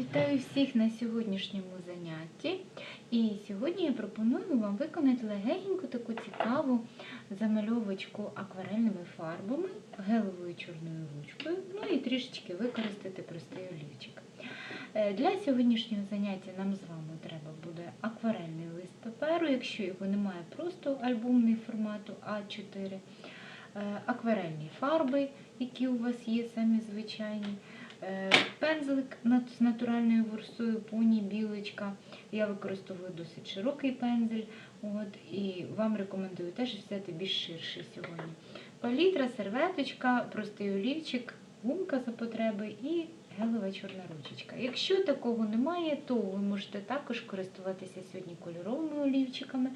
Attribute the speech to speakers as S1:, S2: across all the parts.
S1: Вітаю всіх на сьогоднішньому занятті. І сьогодні я пропоную вам виконати легеньку таку цікаву замальовочку акварельними фарбами, гелевою чорною ручкою, ну і трішечки використати простий олівчик. Е, Для сьогоднішнього заняття нам з вами треба буде акварельний лист паперу, якщо його немає, просто альбомний формату А4, е, акварельні фарби, які у вас є самі звичайні. Е, Пензлик з натуральною ворсою, поні, білочка. Я використовую досить широкий пензель. От, і вам рекомендую теж взяти більш ширший сьогодні. Палітра, серветочка, простий олівчик, гумка за потреби і гелева чорна ручечка. Якщо такого немає, то ви можете також користуватися сьогодні кольоровими олівчиками.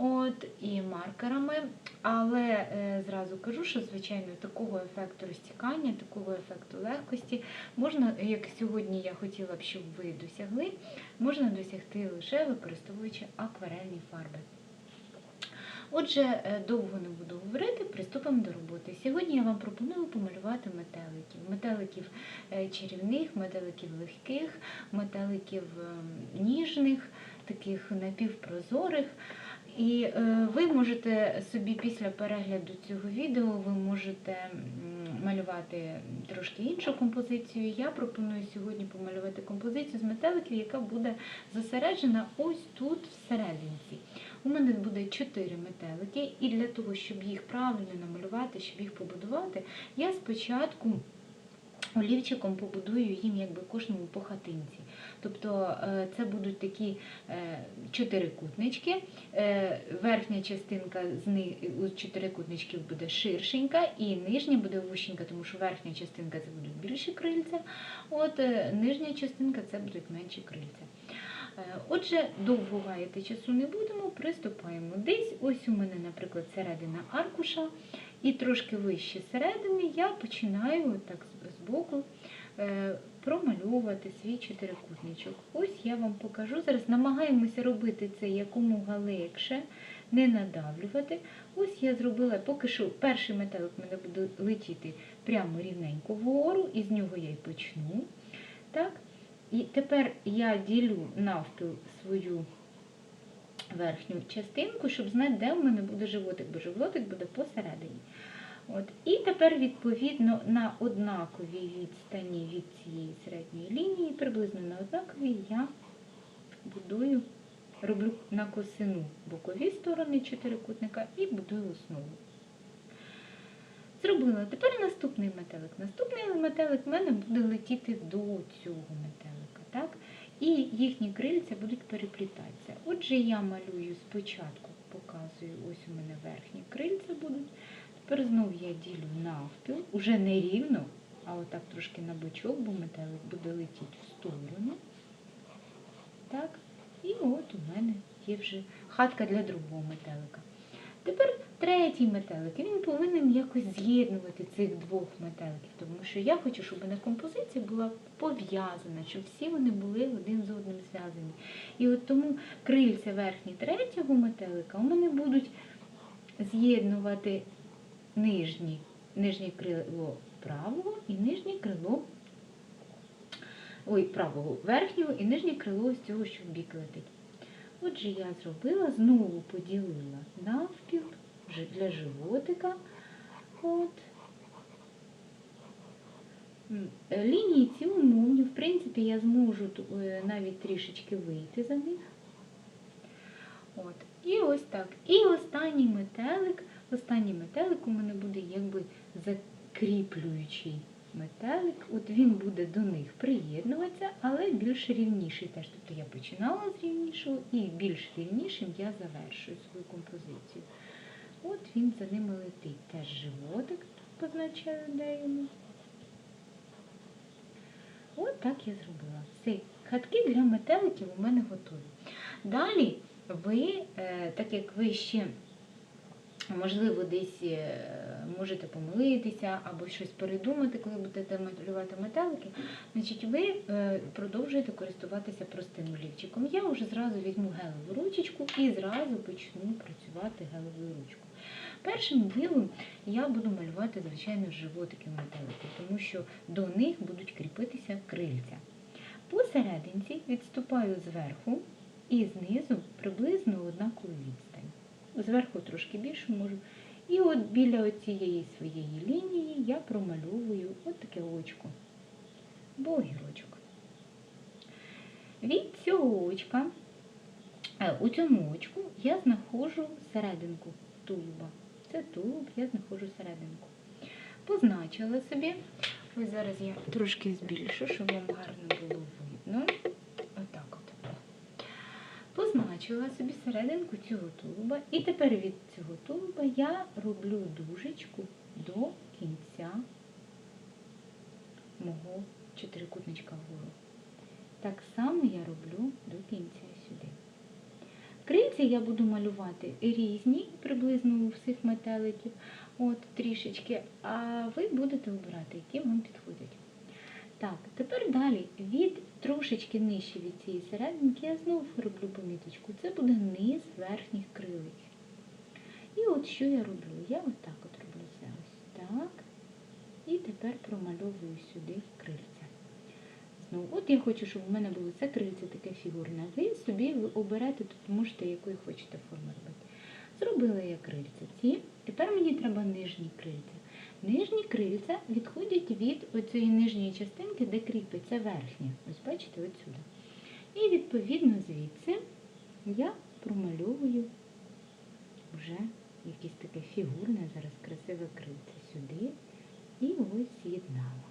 S1: От, і маркерами, але е, зразу кажу, що звичайно такого ефекту розтікання, такого ефекту легкості можна, як сьогодні я хотіла б, щоб ви досягли, можна досягти лише використовуючи акварельні фарби. Отже, е, довго не буду говорити, приступимо до роботи. Сьогодні я вам пропоную помалювати метеликів. Метеликів е, чарівних, метеликів легких, метеликів ем, ніжних, таких напівпрозорих. І е, ви можете собі після перегляду цього відео ви можете малювати трошки іншу композицію. Я пропоную сьогодні помалювати композицію з метеликів, яка буде зосереджена ось тут всерединці. У мене буде 4 метелики, і для того, щоб їх правильно намалювати, щоб їх побудувати, я спочатку олівчиком побудую їм якби кожному по хатинці. Тобто е, це будуть такі е, чотирикутнички. Е, Верхня частинка з чотирикутничків буде ширшенька, і нижня буде вущенька, тому що верхня частинка це будуть більші крильця, от нижня частинка це будуть менші крильця. Отже, довго гаяти часу не будемо, приступаємо. Десь ось у мене, наприклад, середина аркуша, і трошки вище середини я починаю так з боку промальовувати свій чотирикутничок. Ось я вам покажу. Зараз намагаємося робити це якомога легше, не надавлювати. Ось я зробила поки що перший метелик в мене буде летіти прямо рівненько вгору, і з нього я й почну. Так? І тепер я ділю навпіл свою верхню частинку, щоб знати, де в мене буде животик, бо животик буде посередині. От. І тепер, відповідно, на однаковій відстані від цієї середньої лінії, приблизно на однаковій, я будую, роблю на косину бокові сторони чотирикутника і будую основу. Зробила. Тепер наступний метелик. Наступний метелик в мене буде летіти до цього метелика. Так? І їхні крильця будуть переплітатися. Отже, я малюю спочатку, показую, ось у мене верхні крильця будуть. Тепер знову я ділю навпіл, уже не рівно, а отак трошки на бочок, бо метелик буде летіти в сторону. Так? І от у мене є вже хатка для другого метелика. Тепер третій метелик, він повинен якось з'єднувати цих двох метеликів, тому що я хочу, щоб мене композиція була пов'язана, щоб всі вони були один з одним зв'язані. І от тому крильця верхні третього метелика у мене будуть з'єднувати нижні, нижнє крило правого і нижнє крило ой, правого верхнього і нижнє крило з цього, що в бік летить. Отже, я зробила, знову поділила навпіл для животика. От. Лінії ці умовні, в принципі, я зможу е, навіть трішечки вийти за них. От. І ось так. І останній метелик, останній метелик у мене буде якби закріплюючий метелик. От він буде до них приєднуватися, але більш рівніший теж. Тобто я починала з рівнішого і більш рівнішим я завершую свою композицію. От він за ними летить. Теж животик позначаю, де йому. От так я зробила. Все, хатки для метеликів у мене готові. Далі ви, е, так як ви ще, можливо, десь е, можете помилитися або щось передумати, коли будете малювати метелики, значить ви е, продовжуєте користуватися простим олівчиком. Я вже зразу візьму гелеву ручечку і зразу почну працювати гелевою ручкою. Першим ділом я буду малювати, звичайно, животики метеликів, тому що до них будуть кріпитися крильця. Посерединці відступаю зверху і знизу приблизно однакову відстань. Зверху трошки більше можу. І от біля цієї своєї лінії я промальовую от таке очко, або огірочок. Від цього очка, е, у цьому очку я знаходжу серединку тулуба. Це тулуб, я знаходжу серединку. Позначила собі. Ось зараз я трошки збільшу, щоб вам гарно було видно. Позначила собі серединку цього тулуба. І тепер від цього тулуба я роблю дужечку до кінця мого чотирикутничка вгору. Так само я роблю до кінця сюди. Крильця я буду малювати різні, приблизно у всіх метеликів, от трішечки, а ви будете обирати, які вам підходять. Так, тепер далі від трошечки нижче від цієї серединки я знову роблю поміточку. Це буде низ верхніх крилиць. І от що я роблю? Я отак от роблю це ось так. І тепер промальовую сюди крильця. Знову, от я хочу, щоб у мене було це крильце таке фігурне. Ви собі оберете, тут можете якої хочете форми робити. Зробила я крильця ці. Тепер мені треба нижні крильця. Нижні крильця відходять від оцієї нижньої частинки, де кріпиться верхня. Ось бачите, отсюди. І відповідно звідси я промальовую вже якесь таке фігурне, зараз красиве крильце сюди. І ось з'єднала.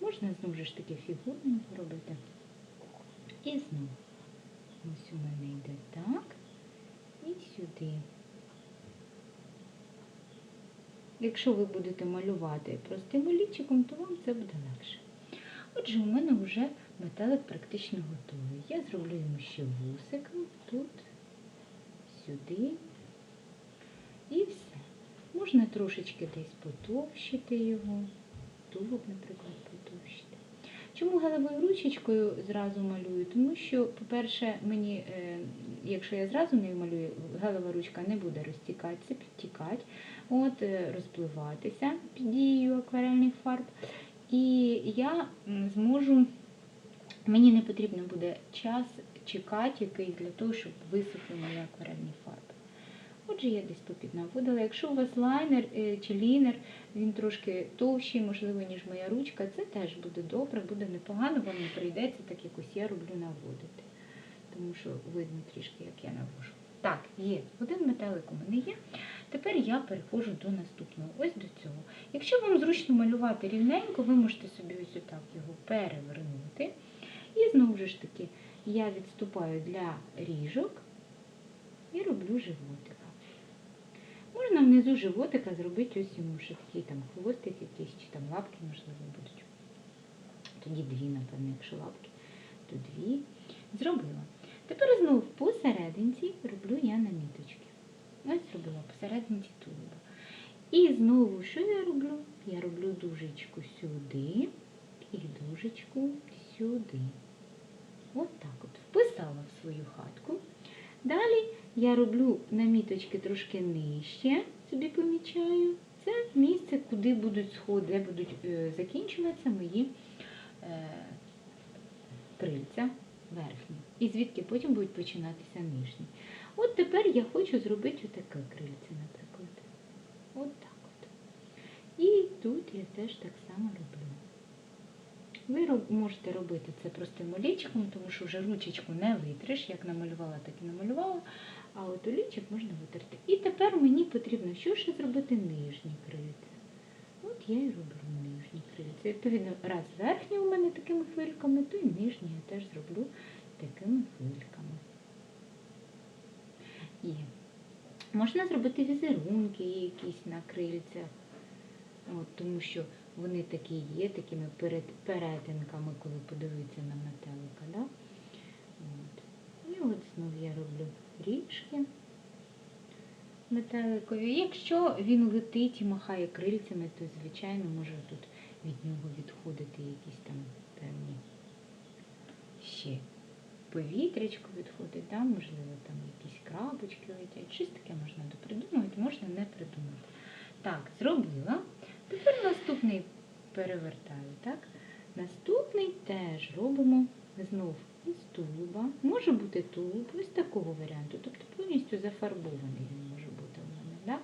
S1: Можна знову ж таки фігурно зробити. І знову. Ось у мене йде так. І сюди. Якщо ви будете малювати простим олівчиком, то вам це буде легше. Отже, у мене вже метелик практично готовий. Я зроблю йому ще вусик тут, сюди і все. Можна трошечки десь потовщити його, тулуб, наприклад, потовщити. Чому гелевою ручечкою зразу малюю? Тому що, по-перше, мені, е, якщо я зразу нею малюю, гелева ручка не буде розтікатися, підтікати, от, е, розпливатися під дією акварельних фарб. І я зможу, мені не потрібно буде час чекати якийсь для того, щоб висохли мої акварельні фарби. Отже, я десь попіднаводила. Якщо у вас лайнер е, чи лінер, він трошки товщий, можливо, ніж моя ручка, це теж буде добре, буде непогано, вам не прийдеться, так якось я роблю наводити. Тому що видно трішки, як я навожу. Так, є. Один метелик у мене є. Тепер я переходжу до наступного. Ось до цього. Якщо вам зручно малювати рівненько, ви можете собі ось отак його перевернути. І знову ж таки, я відступаю для ріжок і роблю животика. Можна внизу животика зробити ось йому ще такий там хвостик якийсь, чи там лапки, можливо, будуть. Тоді дві, напевно, якщо лапки, то дві. Зробила. Тепер знову посерединці роблю я наміточки. Ось зробила посерединці тулуба. І знову, що я роблю? Я роблю дужечку сюди і дужечку сюди. От так от. Вписала в свою хатку. Далі я роблю наміточки трошки нижче, собі помічаю. Це місце, куди будуть сходи, де будуть е, закінчуватися мої е, крильця верхні. І звідки потім будуть починатися нижні. От тепер я хочу зробити отаке крильце, наприклад. От так от. І тут я теж так само роблю. Ви можете робити це простим олівчиком, тому що вже ручечку не витриш, як намалювала, так і намалювала. А от олівчик можна витерти. І тепер мені потрібно що ще зробити нижні крильця. От я і роблю нижні крильця. Відповідно, раз верхні у мене такими хвильками, то і нижні я теж зроблю такими хвильками. Є. Можна зробити візерунки якісь на крильцях. От, тому що вони такі є, такими перет, перетинками, коли подивитися на метелика. Да? От. І от знову я роблю ріжки метеликові. Якщо він летить і махає крильцями, то звичайно може тут від нього відходити якісь там певні ще повітрячко відходить, да? можливо, там якісь крапочки летять, щось таке можна допридумувати, можна не придумати. Так, зробила. Тепер наступний перевертаю, так? Наступний теж робимо знов із тулуба. Може бути тулуб ось такого варіанту, тобто повністю зафарбований він може бути у мене. Да?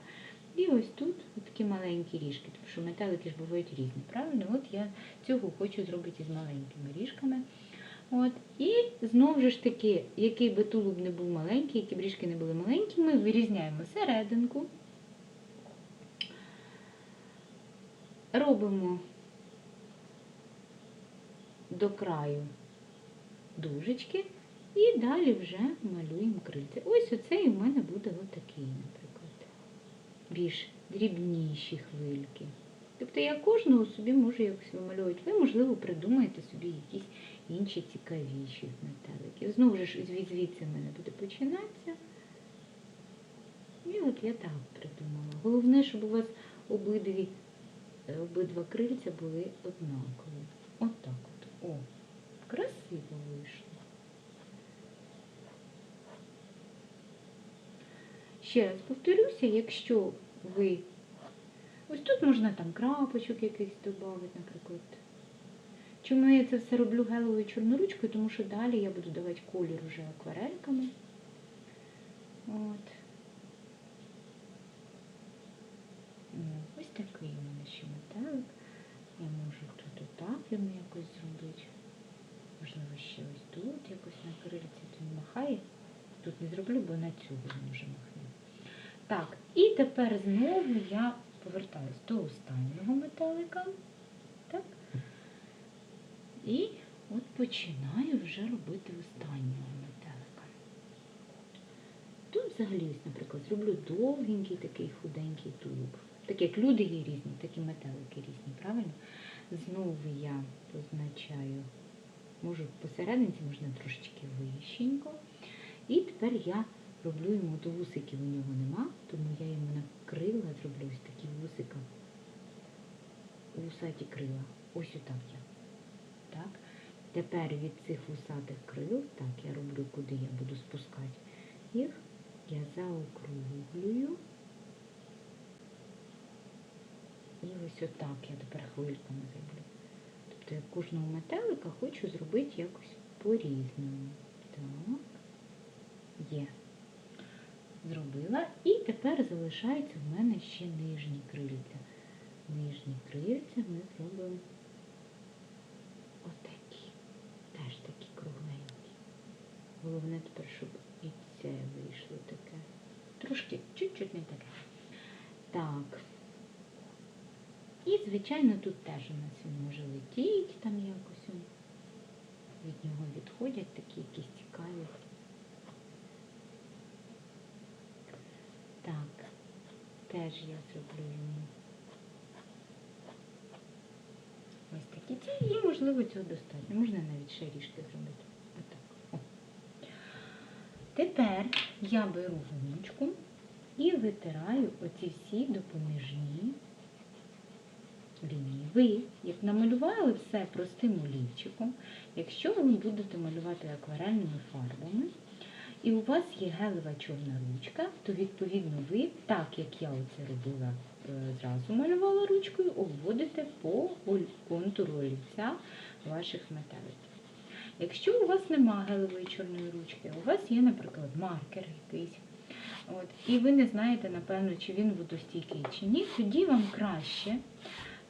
S1: І ось тут такі маленькі ріжки, тому що метелики ж бувають різні, правильно? От я цього хочу зробити з маленькими ріжками. От. І знову ж таки, який би тулуб не був маленький, які б ріжки не були маленькі, ми вирізняємо серединку. Робимо до краю дужечки і далі вже малюємо крильця. Ось оцей у мене буде отакий, наприклад. Більш дрібніші хвильки. Тобто я кожного собі можу якось вимальовувати. Ви, можливо, придумаєте собі якісь інші цікавіші метелики. Знову ж звідси в мене буде починатися. І от я так придумала. Головне, щоб у вас обидві, е, обидва крильця були однакові. От так от. О, красиво вийшло. Ще раз повторюся, якщо ви. Ось тут можна там крапочок якийсь додати, наприклад. Чому я це все роблю гелевою чорноручкою? Тому що далі я буду давати колір уже акварельками. От. Ось такий у мене ще метелик. Я можу тут отак йому якось зробити. Можливо, ще ось тут якось на крильці він махає. Тут не зроблю, бо на цю він вже махне. Так, і тепер знову я повертаюсь до останнього метелика. Так. І от починаю вже робити останнього метелика. Тут взагалі, наприклад, зроблю довгенький такий худенький тулуб. Так як люди є різні, так і метелики різні, правильно? Знову я позначаю, можу посерединці, можна трошечки вищенько. І тепер я роблю йому, то вусиків у нього нема, тому я йому на крила зроблю ось такі вусика. Вусаті крила. Ось отак я. Так. Тепер від цих вусатих крил, так, я роблю, куди я буду спускати їх, я заокруглюю. І ось отак я тепер хвильками зроблю. Тобто я кожного метелика хочу зробити якось по-різному. Так, є. Зробила. І тепер залишається в мене ще нижні крильця. Нижні крильця ми зробимо отакі. Теж такі кругленькі. Головне тепер, щоб і це вийшло таке. Трошки, чуть-чуть не таке. Так. І, звичайно, тут теж у нас він може летіти там якось. Від нього відходять такі якісь цікаві. Так, теж я зроблю йому. Ось такі ці, і можливо цього достатньо. Можна навіть ще ріжки зробити. Тепер я беру гумочку і витираю оці всі допоміжні лінії. Ви, як намалювали все простим олівчиком, якщо ви будете малювати акварельними фарбами, і у вас є гелева чорна ручка, то відповідно ви, так як я оце робила е, зразу малювала ручкою, обводите по контуру олівця ваших метеликів. Якщо у вас нема гелевої чорної ручки, у вас є, наприклад, маркер якийсь, от, і ви не знаєте, напевно, чи він водостійкий чи ні, тоді вам краще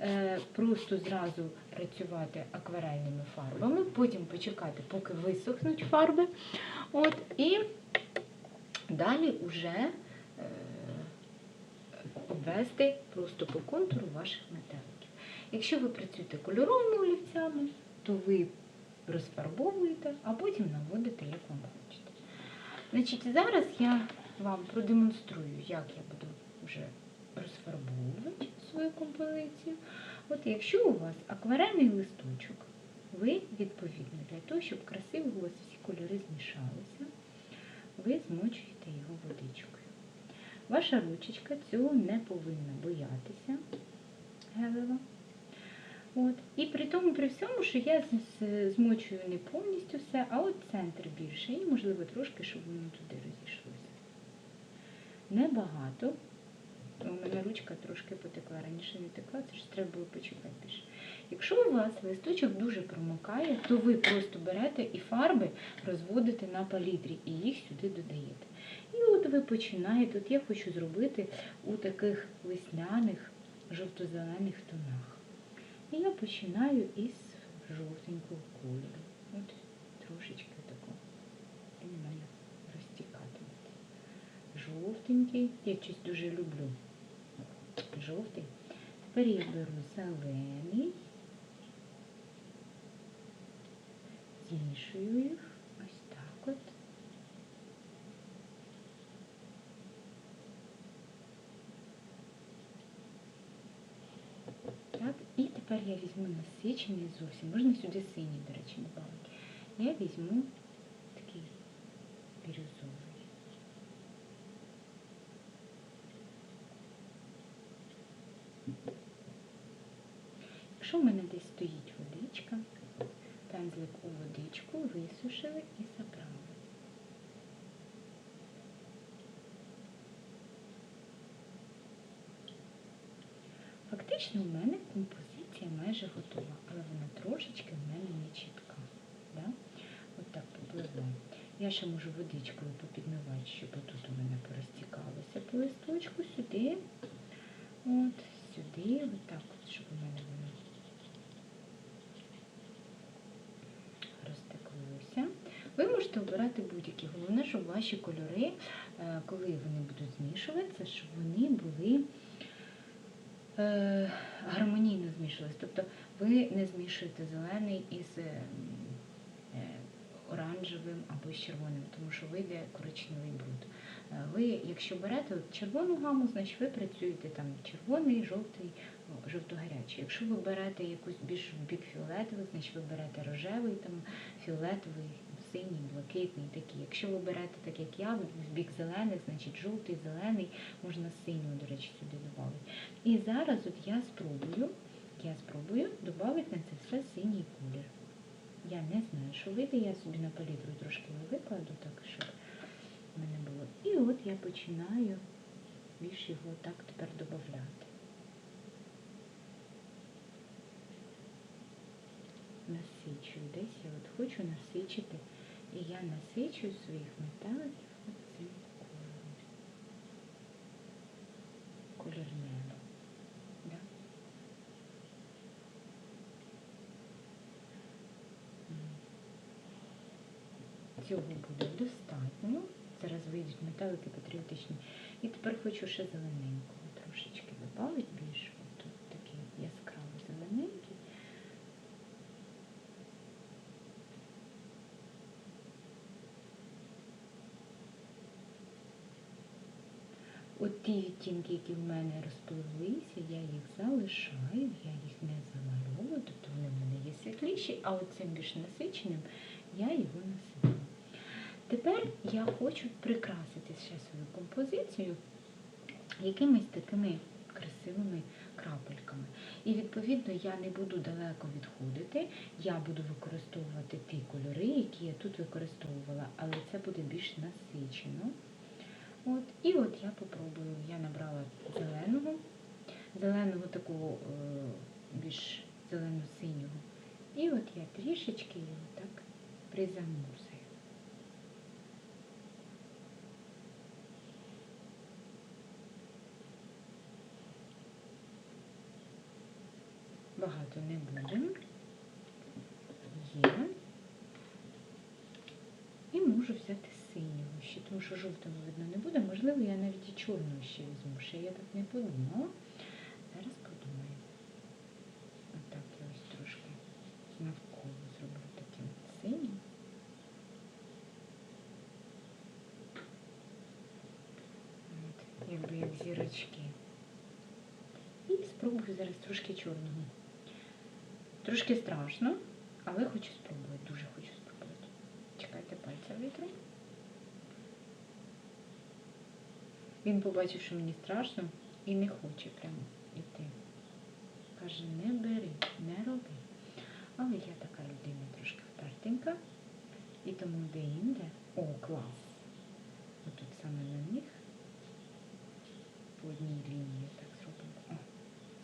S1: е, просто зразу працювати акварельними фарбами, потім почекати, поки висохнуть фарби. От, і далі вже е, обвести просто по контуру ваших метеликів. Якщо ви працюєте кольоровими олівцями, то ви розфарбовуєте, а потім наводите, як вам хочете. Значить, зараз я вам продемонструю, як я буду вже розфарбовувати свою композицію. От якщо у вас акварельний листочок, ви відповідно для того, щоб красиво у вас всі кольори змішалися, ви змочуєте його водичкою. Ваша ручечка цього не повинна боятися гелева. От. І при тому, при всьому, що я змочую не повністю все, а от центр більше, і, можливо, трошки, щоб воно туди розійшлося. Небагато. У мене ручка трошки потекла, раніше не текла, це ж треба було почекати більше. Якщо у вас листочок дуже промокає, то ви просто берете і фарби розводите на палітрі і їх сюди додаєте. І от ви починаєте, от я хочу зробити у таких весняних жовто-зелених тонах. І я починаю із жовтенького кольору. От трошечки такого. Він у мене розтікатиметься. Жовтенький. Я щось дуже люблю. Жовтий. Тепер я беру зелений. Змішую їх. Ось так от. Так, і тепер я візьму насичений зовсім. Можна сюди синій, до речі, додати. Я візьму такий бірюзовий. Якщо в мене десь стоїть водичка, пензлик у водичку висушили і забрали. Фактично у мене композиція майже готова, але вона трошечки в мене не чітка. Да? От так попливла. Я ще можу водичкою попідмивати, щоб тут у мене порозтікалося по листочку сюди. От, сюди, от так от, щоб у мене воно розтеклося. Ви можете обирати будь-які. Головне, щоб ваші кольори, е, коли вони будуть змішуватися, щоб вони були гармонійно змішувалися. Тобто ви не змішуєте зелений із е, е, оранжевим або з червоним, тому що вийде коричневий бруд. Е, Ви, якщо берете червону гаму, значить ви працюєте там червоний, жовтий, жовто-гарячий. Якщо ви берете якусь більш бік фіолетовий, значить ви берете рожевий, там фіолетовий, синій, блакитний такий. Якщо ви берете так, як я, в бік зелених, значить жовтий, зелений, можна синього, до речі, сюди додати. І зараз от я спробую, я спробую додати на це все синій колір. Я не знаю, що вийде, я собі на палітру трошки викладу, так щоб в мене було. І от я починаю більш його так тепер додати. Насичую. Десь я от хочу насичити, і я насичую своїх металиків оцим кольором. Колір неба. Да? Цього буде достатньо. Зараз вийдуть металики патріотичні. І тепер хочу ще зелененького трошечки додати більше. От тут такий яскравий зелененький. От ті відтінки, які в мене розпливлися, я їх залишаю, я їх не замальовую, тобто вони в мене є світліші, а от цим більш насиченим я його насипаю. Тепер я хочу прикрасити ще свою композицію якимись такими красивими крапельками. І відповідно я не буду далеко відходити, я буду використовувати ті кольори, які я тут використовувала, але це буде більш насичено. От, і от я попробую. Я набрала зеленого, зеленого такого е, більш зелено-синього. І от я трішечки його так призамурзаю. Багато не будемо. Є. І можу взяти ще, тому що жовтого видно не буде. Можливо, я навіть і чорного ще візьму. Ще я так не подумала. Зараз подумаю. Отак я ось трошки навколо зроблю таким синім. От, якби як зірочки. І спробую зараз трошки чорного. Трошки страшно, але хочу спробувати, дуже хочу спробувати. Чекайте, пальця витру. Він побачив, що мені страшно і не хоче прямо йти. Каже, не бери, не роби. Але я така людина трошки впертенька. І тому де-інде. О, клас! Отут саме на них по одній лінії так зробимо. О,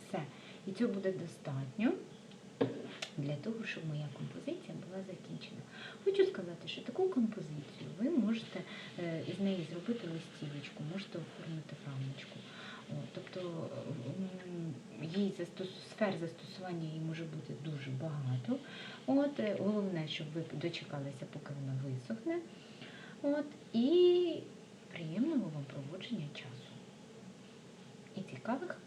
S1: все. І цього буде достатньо. для того, щоб моя композиція була закінчена. Хочу сказати, що таку композицію ви можете е, з неї зробити листівочку, можете оформити рамочку. Тобто її застос... сфер застосування її може бути дуже багато. От, е, головне, щоб ви дочекалися, поки вона висохне. От, і приємного вам проводження часу. І цікавих